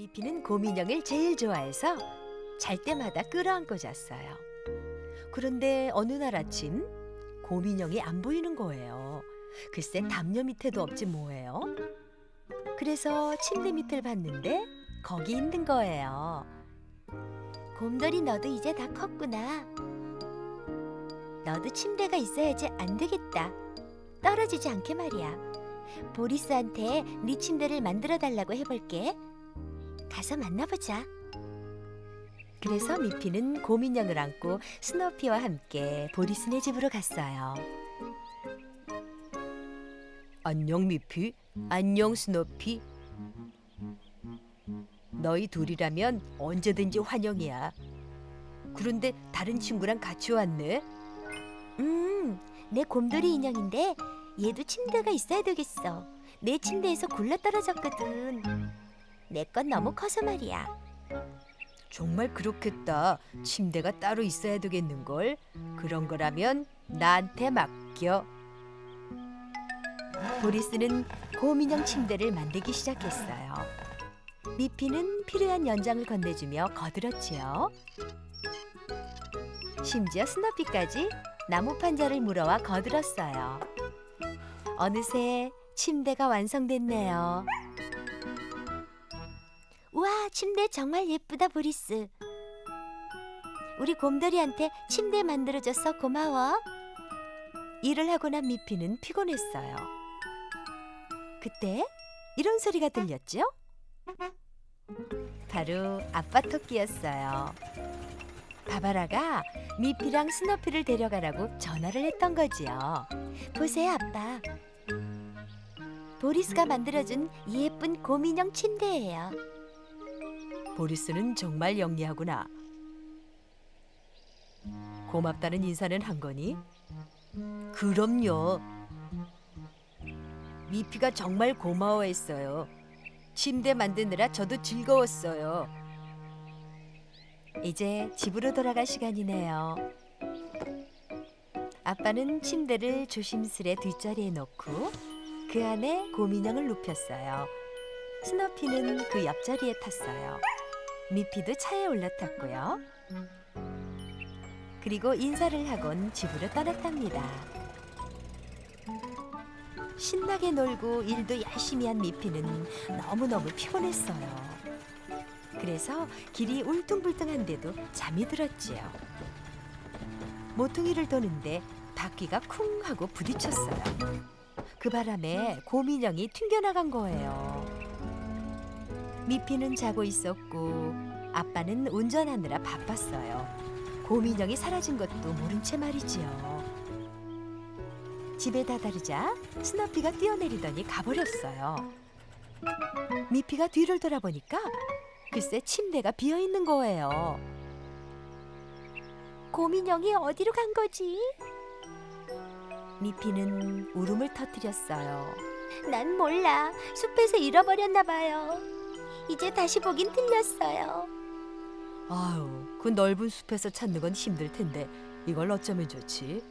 미피는 곰인형을 제일 좋아해서 잘 때마다 끌어안고 잤어요. 그런데 어느 날 아침 곰인형이 안 보이는 거예요. 글쎄 담요 밑에도 없지 뭐예요. 그래서 침대 밑을 봤는데 거기 있는 거예요. 곰돌이 너도 이제 다 컸구나. 너도 침대가 있어야지 안 되겠다. 떨어지지 않게 말이야. 보리스한테 네 침대를 만들어 달라고 해볼게. 가서 만나보자. 그래서 미피는 곰인형을 안고 스노피와 함께 보리스네 집으로 갔어요. 안녕 미피, 안녕 스노피. 너희 둘이라면 언제든지 환영이야. 그런데 다른 친구랑 같이 왔네. 음, 내 곰돌이 인형인데 얘도 침대가 있어야 되겠어. 내 침대에서 굴러 떨어졌거든. 내 건 너무 커서 말이야. 정말 그렇겠다. 침대가 따로 있어야 되겠는걸. 그런 거라면 나한테 맡겨. 보리스는 곰인형 침대를 만들기 시작했어요. 미피는 필요한 연장을 건네주며 거들었지요. 심지어 스너피까지 나무 판자를 물어와 거들었어요. 어느새 침대가 완성됐네요. 침대 정말 예쁘다, 보리스. 우리 곰돌이한테 침대 만들어줘서 고마워. 일을 하고 난 미피는 피곤했어요. 그때 이런 소리가 들렸죠? 바로 아빠 토끼였어요. 바바라가 미피랑 스너피를 데려가라고 전화를 했던 거지요. 보세요, 아빠. 보리스가 만들어준 이 예쁜 곰인형 침대예요. 보리스는 정말 영리하구나. 고맙다는 인사는 한 거니? 그럼요. 미피가 정말 고마워했어요. 침대 만드느라 저도 즐거웠어요. 이제 집으로 돌아갈 시간이네요. 아빠는 침대를 조심스레 뒷자리에 놓고 그 안에 곰인형을 눕혔어요. 스너피는 그 옆자리에 탔어요. 미피도 차에 올라탔고요. 그리고 인사를 하곤 집으로 떠났답니다. 신나게 놀고 일도 열심히 한 미피는 너무너무 피곤했어요. 그래서 길이 울퉁불퉁한데도 잠이 들었지요. 모퉁이를 도는데 바퀴가 쿵 하고 부딪혔어요. 그 바람에 곰인형이 튕겨나간 거예요. 미피는 자고 있었고 아빠는 운전하느라 바빴어요. 곰인형이 사라진 것도 모른 채 말이지요. 집에 다다르자 스너피가 뛰어내리더니 가버렸어요. 미피가 뒤를 돌아보니까 글쎄 침대가 비어 있는 거예요. 곰인형이 어디로 간 거지? 미피는 울음을 터뜨렸어요. 난 몰라. 숲에서 잃어버렸나 봐요. 이제 다시 보긴 틀렸어요. 아유, 그 넓은 숲에서 찾는 건 힘들 텐데 이걸 어쩌면 좋지?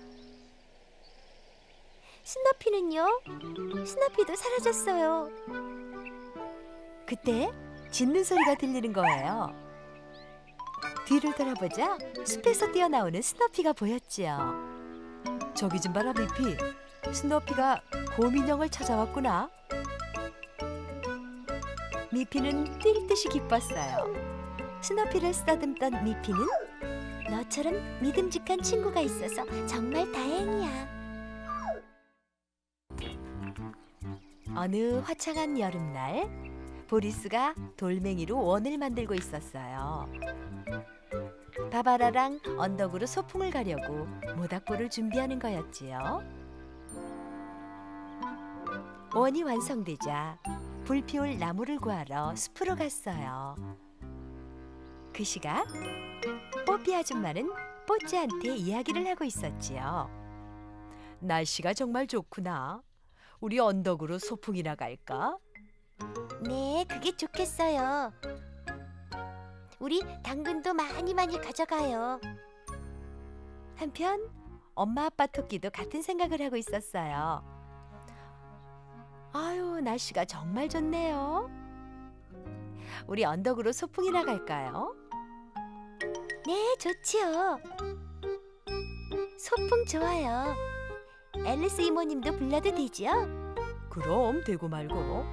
스너피는요? 스너피도 사라졌어요. 그때 짖는 소리가 들리는 거예요. 뒤를 돌아보자 숲에서 뛰어나오는 스너피가 보였지요. 저기 좀 봐라 미피. 스너피가 곰인형을 찾아왔구나. 미피는 뛸 듯이 기뻤어요. 스너피를 쓰다듬던 미피는 너처럼 믿음직한 친구가 있어서 정말 다행이야. 어느 화창한 여름날 보리스가 돌멩이로 원을 만들고 있었어요. 바바라랑 언덕으로 소풍을 가려고 모닥불을 준비하는 거였지요. 원이 완성되자 불 피울 나무를 구하러 숲으로 갔어요. 그 시각 뽀삐 아줌마는 뽀찌한테 이야기를 하고 있었지요. 날씨가 정말 좋구나. 우리 언덕으로 소풍이나 갈까? 네, 그게 좋겠어요. 우리 당근도 많이 많이 가져가요. 한편 엄마 아빠 토끼도 같은 생각을 하고 있었어요. 아유, 날씨가 정말 좋네요. 우리 언덕으로 소풍이나 갈까요? 네, 좋지요. 소풍 좋아요. 앨리스 이모님도 불러도 되지요? 그럼 되고 말고.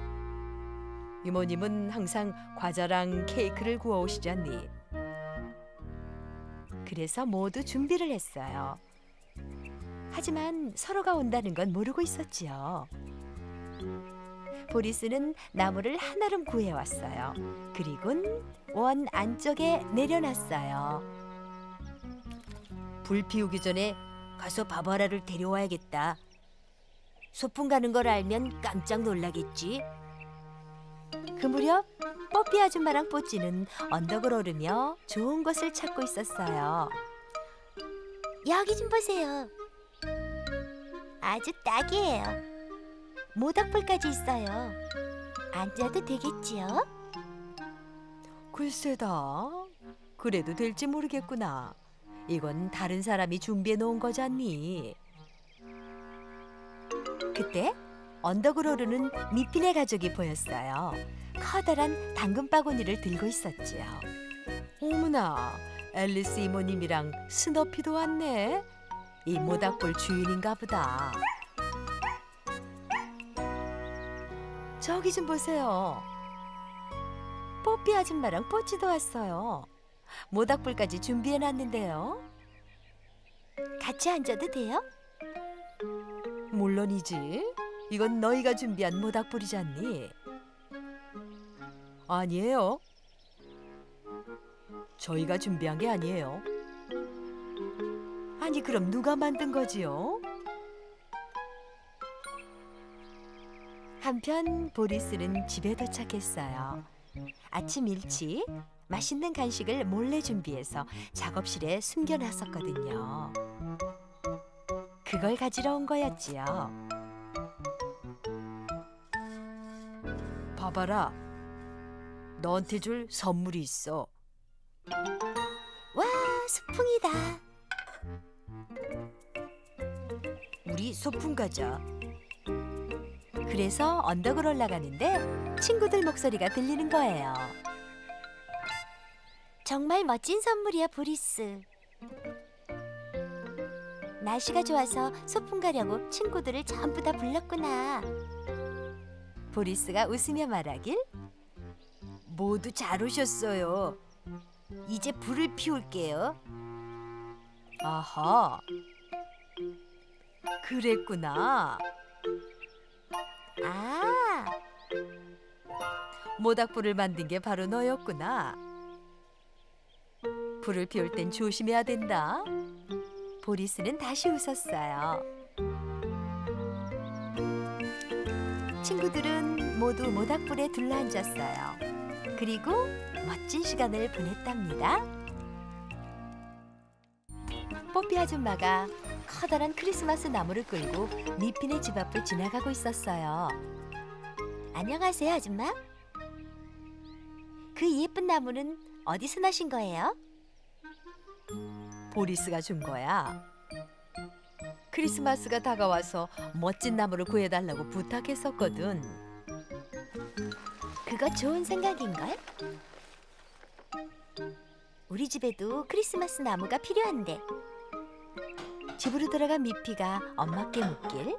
이모님은 항상 과자랑 케이크를 구워 오시지 않니? 그래서 모두 준비를 했어요. 하지만 서로가 온다는 건 모르고 있었지요. 보리스는 나무를 한아름 구해왔어요. 그리곤 원 안쪽에 내려놨어요. 불 피우기 전에 가서 바바라를 데려와야겠다. 소풍 가는 걸 알면 깜짝 놀라겠지. 그 무렵 뽀삐 아줌마랑 뽀찌는 언덕을 오르며 좋은 곳을 찾고 있었어요. 여기 좀 보세요. 아주 딱이에요. 모닥불까지 있어요. 앉아도 되겠지요? 글쎄다. 그래도 될지 모르겠구나. 이건 다른 사람이 준비해 놓은 거잖니. 그때 언덕을 오르는 미핀의 가족이 보였어요. 커다란 당근 바구니를 들고 있었지요. 어머나, 앨리스 이모님이랑 스너피도 왔네. 이 모닥불 주인인가 보다. 저기 좀 보세요. 뽀삐 아줌마랑 뽀찌도 왔어요. 모닥불까지 준비해 놨는데요. 같이 앉아도 돼요? 물론이지. 이건 너희가 준비한 모닥불이잖니. 아니에요. 저희가 준비한 게 아니에요. 아니 그럼 누가 만든 거지요? 한편 보리스는 집에 도착했어요. 아침 일찍 맛있는 간식을 몰래 준비해서 작업실에 숨겨놨었거든요. 그걸 가지러 온 거였지요. 봐봐라. 너한테 줄 선물이 있어. 와, 소풍이다. 우리 소풍 가자. 그래서 언덕을 올라가는데 친구들 목소리가 들리는 거예요. 정말 멋진 선물이야, 보리스. 날씨가 좋아서 소풍 가려고 친구들을 전부 다 불렀구나. 보리스가 웃으며 말하길 모두 잘 오셨어요. 이제 불을 피울게요. 아하. 그랬구나. 아, 모닥불을 만든 게 바로 너였구나. 불을 피울 땐 조심해야 된다. 보리스는 다시 웃었어요. 친구들은 모두 모닥불에 둘러앉았어요. 그리고 멋진 시간을 보냈답니다. 뽀삐 아줌마가 커다란 크리스마스 나무를 끌고 미핀의 집 앞을 지나가고 있었어요. 안녕하세요, 아줌마. 그 예쁜 나무는 어디서 나신 거예요? 보리스가 준 거야. 크리스마스가 다가와서 멋진 나무를 구해달라고 부탁했었거든. 그거 좋은 생각인걸? 우리 집에도 크리스마스 나무가 필요한데 집으로 들어간 미피가 엄마께 묻길.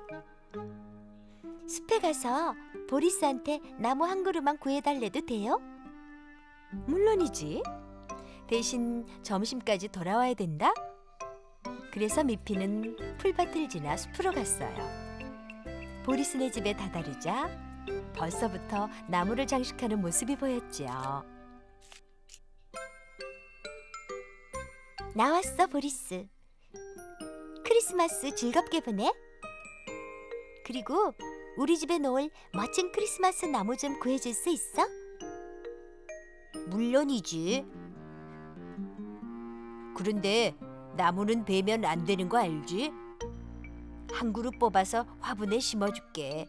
숲에 가서 보리스한테 나무 한 그루만 구해달래도 돼요? 물론이지. 대신 점심까지 돌아와야 된다. 그래서 미피는 풀밭을 지나 숲으로 갔어요. 보리스네 집에 다다르자 벌써부터 나무를 장식하는 모습이 보였지요. 나왔어, 보리스. 크리스마스 즐겁게 보내. 그리고 우리 집에 놓을 멋진 크리스마스 나무 좀 구해줄 수 있어? 물론이지. 그런데 나무는 베면 안 되는 거 알지? 한 그루 뽑아서 화분에 심어줄게.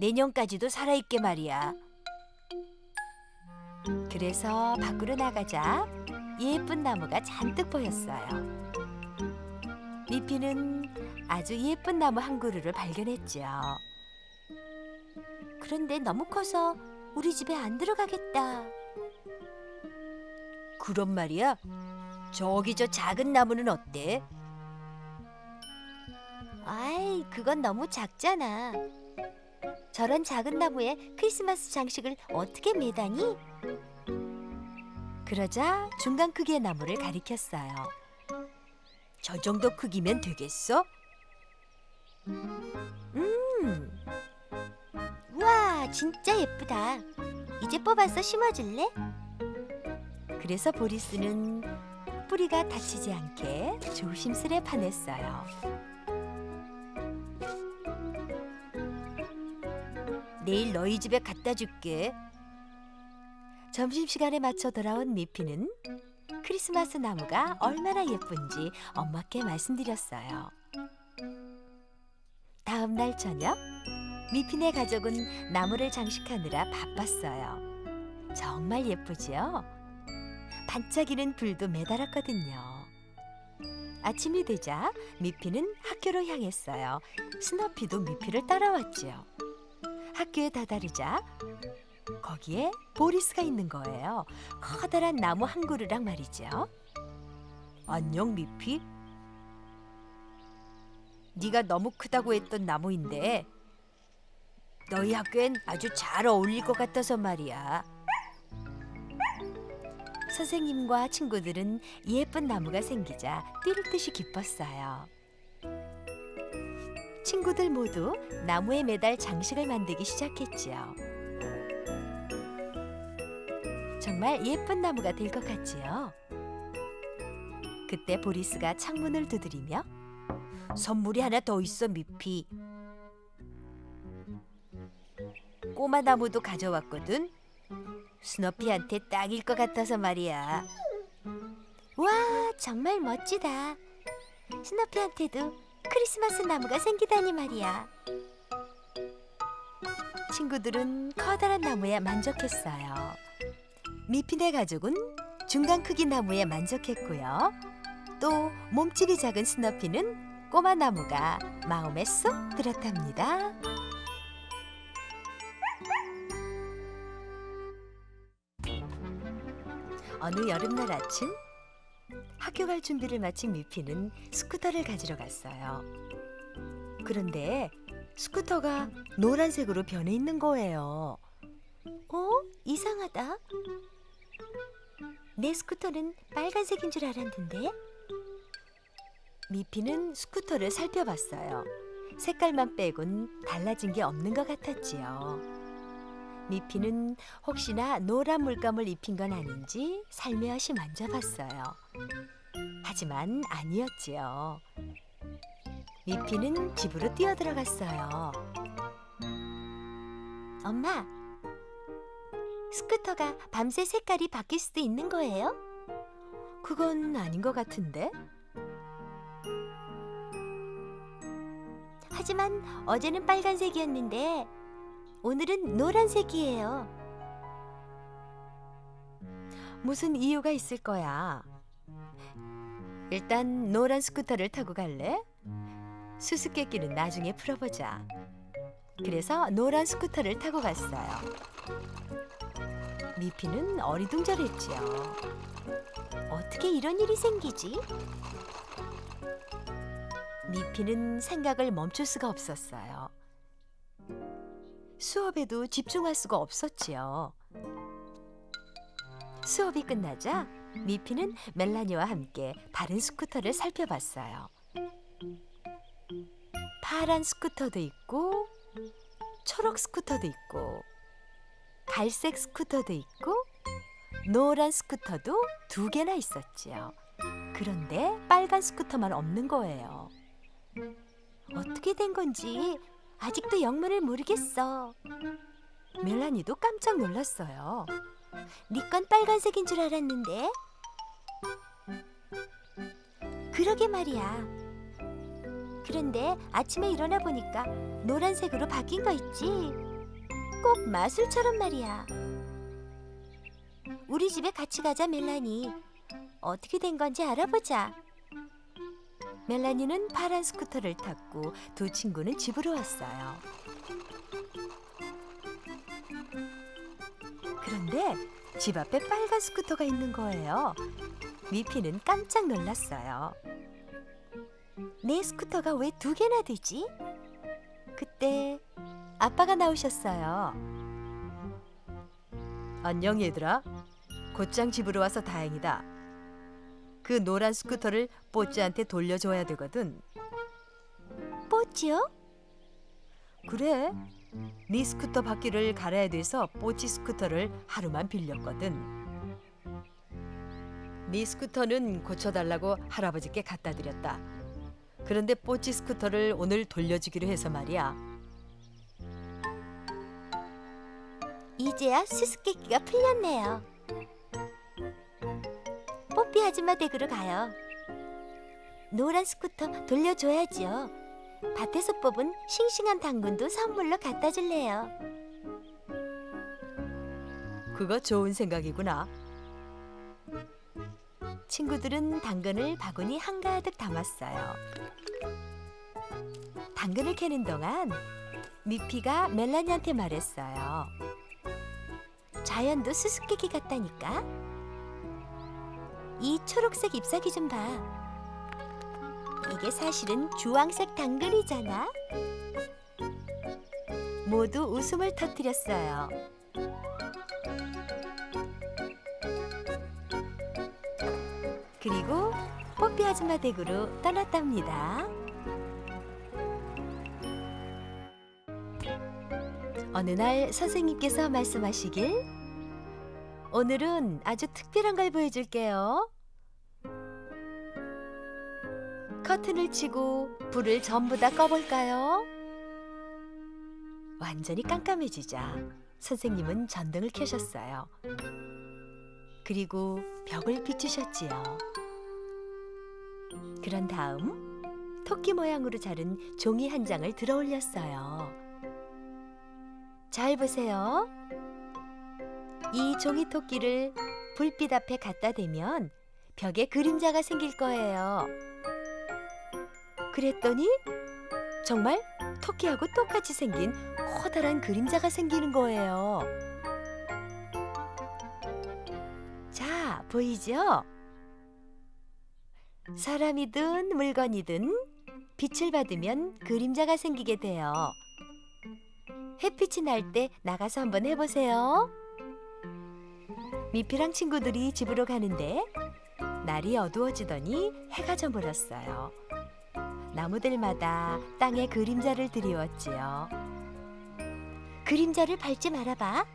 내년까지도 살아있게 말이야. 그래서 밖으로 나가자 예쁜 나무가 잔뜩 보였어요. 미피는 아주 예쁜 나무 한 그루를 발견했죠. 그런데 너무 커서 우리 집에 안 들어가겠다. 그런 말이야? 저기 저 작은 나무는 어때? 아이, 그건 너무 작잖아. 저런 작은 나무에 크리스마스 장식을 어떻게 매다니? 그러자 중간 크기의 나무를 가리켰어요. 저 정도 크기면 되겠어? 음, 우와, 진짜 예쁘다. 이제 뽑아서 심어줄래? 그래서 보리스는 뿌리가 다치지 않게 조심스레 파냈어요. 내일 너희 집에 갖다 줄게. 점심시간에 맞춰 돌아온 미피는 크리스마스 나무가 얼마나 예쁜지 엄마께 말씀드렸어요. 다음 날 저녁, 미피네 가족은 나무를 장식하느라 바빴어요. 정말 예쁘지요? 반짝이는 불도 매달았거든요. 아침이 되자 미피는 학교로 향했어요. 스너피도 미피를 따라왔지요. 학교에 다다르자 거기에 보리스가 있는 거예요. 커다란 나무 한 그루랑 말이죠. 안녕 미피. 네가 너무 크다고 했던 나무인데 너희 학교엔 아주 잘 어울릴 것 같아서 말이야. 선생님과 친구들은 예쁜 나무가 생기자 뛸 듯이 기뻤어요. 친구들 모두 나무에 매달 장식을 만들기 시작했지요. 정말 예쁜 나무가 될 것 같지요. 그때 보리스가 창문을 두드리며 선물이 하나 더 있어 미피. 꼬마 나무도 가져왔거든. 스너피한테 딱일 것 같아서 말이야. 와, 정말 멋지다. 스너피한테도 크리스마스 나무가 생기다니 말이야. 친구들은 커다란 나무에 만족했어요. 미피네 가족은 중간 크기 나무에 만족했고요. 또 몸집이 작은 스너피는 꼬마 나무가 마음에 쏙 들었답니다. 어느 여름날 아침 학교 갈 준비를 마친 미피는 스쿠터를 가지러 갔어요. 그런데 스쿠터가 노란색으로 변해 있는 거예요. 어? 이상하다. 내 스쿠터는 빨간색인 줄 알았는데. 미피는 스쿠터를 살펴봤어요. 색깔만 빼곤 달라진 게 없는 것 같았지요. 미피는 혹시나 노란 물감을 입힌 건 아닌지 살며시 만져봤어요. 하지만 아니었지요. 미피는 집으로 뛰어들어갔어요. 엄마, 스쿠터가 밤새 색깔이 바뀔 수도 있는 거예요? 그건 아닌 것 같은데? 하지만 어제는 빨간색이었는데 오늘은 노란색이에요. 무슨 이유가 있을 거야. 일단 노란 스쿠터를 타고 갈래? 수수께끼는 나중에 풀어보자. 그래서 노란 스쿠터를 타고 갔어요. 미피는 어리둥절했지요. 어떻게 이런 일이 생기지? 미피는 생각을 멈출 수가 없었어요. 수업에도 집중할 수가 없었지요. 수업이 끝나자 미피는 멜라니와 함께 다른 스쿠터를 살펴봤어요. 파란 스쿠터도 있고 초록 스쿠터도 있고 갈색 스쿠터도 있고 노란 스쿠터도 두 개나 있었지요. 그런데 빨간 스쿠터만 없는 거예요. 어떻게 된 건지 아직도 영문을 모르겠어. 멜라니도 깜짝 놀랐어요. 네 건 빨간색인 줄 알았는데. 그러게 말이야. 그런데 아침에 일어나 보니까 노란색으로 바뀐 거 있지. 꼭 마술처럼 말이야. 우리 집에 같이 가자, 멜라니. 어떻게 된 건지 알아보자. 멜라니는 파란 스쿠터를 탔고 두 친구는 집으로 왔어요. 그런데 집 앞에 빨간 스쿠터가 있는 거예요. 미피는 깜짝 놀랐어요. 내 스쿠터가 왜 두 개나 되지? 그때 아빠가 나오셨어요. 안녕 얘들아. 곧장 집으로 와서 다행이다. 그 노란 스쿠터를 뽀찌한테 돌려줘야 되거든. 뽀찌요? 그래. 네 스쿠터 바퀴를 갈아야 돼서 뽀찌 스쿠터를 하루만 빌렸거든. 네 스쿠터는 고쳐달라고 할아버지께 갖다 드렸다. 그런데 뽀찌 스쿠터를 오늘 돌려주기로 해서 말이야. 이제야 수수께끼가 풀렸네요. 뽀삐 아줌마 댁으로 가요. 노란 스쿠터 돌려줘야지요. 밭에서 뽑은 싱싱한 당근도 선물로 갖다 줄래요. 그거 좋은 생각이구나. 친구들은 당근을 바구니 한가득 담았어요. 당근을 캐는 동안 미피가 멜라니한테 말했어요. 자연도 수수께끼 같다니까. 이 초록색 잎사귀 좀 봐. 이게 사실은 주황색 당근이잖아. 모두 웃음을 터뜨렸어요. 그리고 뽀삐 아줌마 댁으로 떠났답니다. 어느 날 선생님께서 말씀하시길 오늘은 아주 특별한 걸 보여줄게요. 커튼을 치고 불을 전부 다 꺼볼까요? 완전히 깜깜해지자 선생님은 전등을 켜셨어요. 그리고 벽을 비추셨지요. 그런 다음 토끼 모양으로 자른 종이 한 장을 들어 올렸어요. 잘 보세요. 이 종이 토끼를 불빛 앞에 갖다 대면 벽에 그림자가 생길 거예요. 그랬더니 정말 토끼하고 똑같이 생긴 커다란 그림자가 생기는 거예요. 자, 보이죠? 사람이든 물건이든 빛을 받으면 그림자가 생기게 돼요. 햇빛이 날 때 나가서 한번 해보세요. 미피랑 친구들이 집으로 가는데 날이 어두워지더니 해가 저물었어요. 나무들마다 땅에 그림자를 드리웠지요. 그림자를 밟지 말아봐.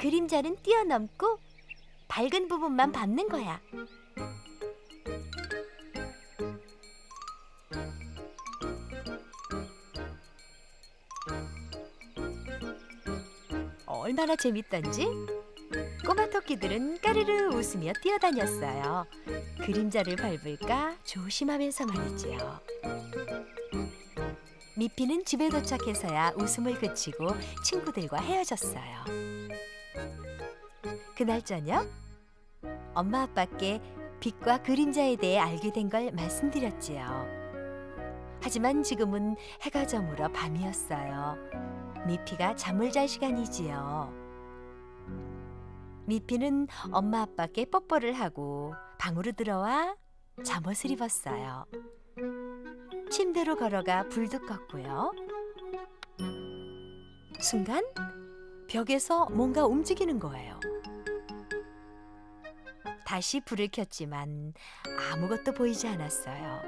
그림자는 뛰어넘고 밝은 부분만 밟는 거야. 얼마나 재밌던지 꼬마 토끼들은 까르르 웃으며 뛰어다녔어요. 그림자를 밟을까 조심하면서 말이지요. 미피는 집에 도착해서야 웃음을 그치고 친구들과 헤어졌어요. 그날 저녁 엄마 아빠께 빛과 그림자에 대해 알게 된 걸 말씀드렸지요. 하지만 지금은 해가 저물어 밤이었어요. 미피가 잠을 잘 시간이지요. 미피는 엄마 아빠께 뽀뽀를 하고 방으로 들어와 잠옷을 입었어요. 침대로 걸어가 불도 껐고요. 순간 벽에서 뭔가 움직이는 거예요. 다시 불을 켰지만 아무것도 보이지 않았어요.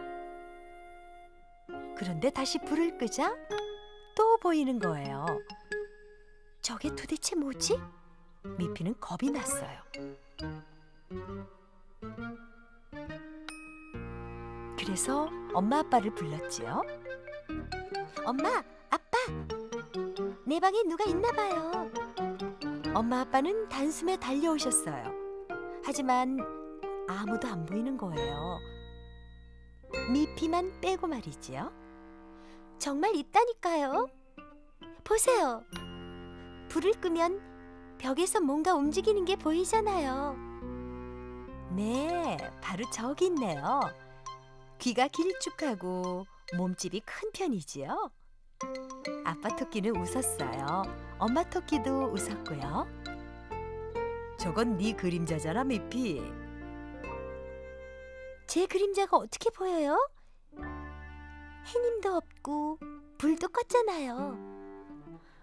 그런데 다시 불을 끄자 또 보이는 거예요. 저게 도대체 뭐지? 미피는 겁이 났어요. 그래서 엄마 아빠를 불렀지요. 엄마, 아빠, 내 방에 누가 있나 봐요. 엄마 아빠는 단숨에 달려오셨어요. 하지만 아무도 안 보이는 거예요. 미피만 빼고 말이지요. 정말 있다니까요. 보세요. 불을 끄면 벽에서 뭔가 움직이는 게 보이잖아요. 네, 바로 저기 있네요. 귀가 길쭉하고 몸집이 큰 편이지요. 아빠 토끼는 웃었어요. 엄마 토끼도 웃었고요. 저건 네 그림자잖아, 미피. 제 그림자가 어떻게 보여요? 해님도 없고 불도 껐잖아요.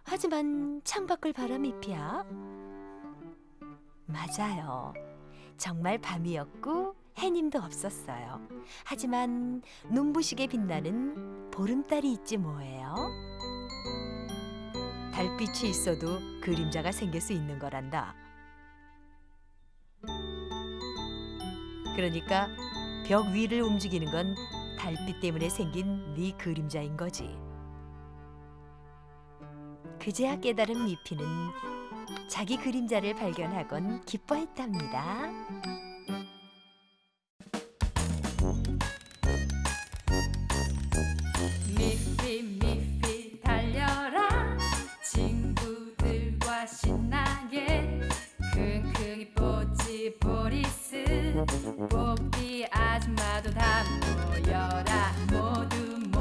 하지만 창밖을 바라 미피야. 맞아요. 정말 밤이었고 해님도 없었어요. 하지만 눈부시게 빛나는 보름달이 있지 뭐예요. 달빛이 있어도 그림자가 생길 수 있는 거란다. 그러니까 벽 위를 움직이는 건 달빛 때문에 생긴 네 그림자인 거지. 그제야 깨달은 미피는 자기 그림자를 발견하곤 기뻐했답니다.